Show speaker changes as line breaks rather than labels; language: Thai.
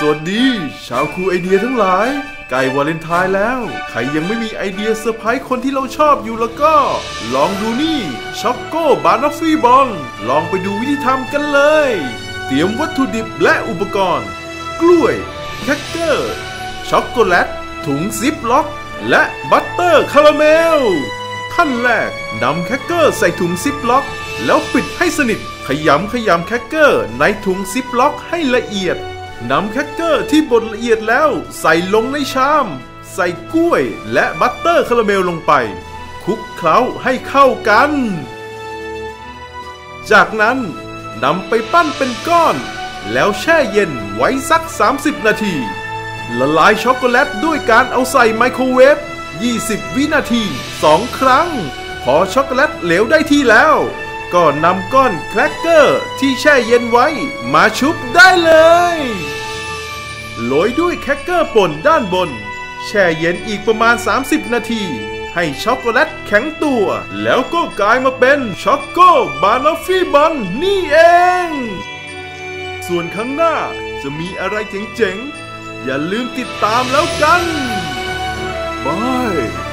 สวัสดี ชาวครูไอเดียทั้งหลายไก่วาเลนไทน์แล้ว ใครยังไม่มีไอเดียเซอร์ไพรส์คนที่เราชอบอยู่แล้วก็ ลองดูนี่ช็อกโกบานอฟฟี่บอลลองไปดูวิธีทำกันเลย เตรียมวัตถุดิบและอุปกรณ์ กล้วยแคคเกอร์ช็อกโกแลต ถุงซิปล็อก และบัตเตอร์คาราเมลขั้นแรกนำแคคเกอร์ใส่ถุงซิปล็อก แล้วปิดให้สนิทขยำขยำแคคเกอร์ในถุงซิปล็อกให้ละเอียด นำแคคเกอร์ที่บดละเอียดแล้วใส่ลงในชาม ใส่กล้วยและบัตเตอร์คาราเมลลงไปคลุกเคล้าให้เข้ากัน จากนั้นนำไปปั้นเป็นก้อน แล้วแช่เย็นไว้สัก 30 นาที ละลายช็อกโกแลตด้วยการเอาใส่ไมโครเวฟ 20 วินาที 2 ครั้ง พอช็อกโกแลตเหลวได้ที่แล้ว ก็นำก้อนแครกเกอร์ที่แช่เย็นไว้มาชุบได้เลยโรยด้วยแครกเกอร์ป่นด้านบน แช่เย็นอีกประมาณ 30 นาที ให้ช็อกโกแลตแข็งตัว แล้วก็กลายมาเป็นช็อกโกบานอฟฟี่บอลนี่เอง ส่วนข้างหน้าจะมีอะไรเจ๋งๆ อย่าลืมติดตามแล้วกันบาย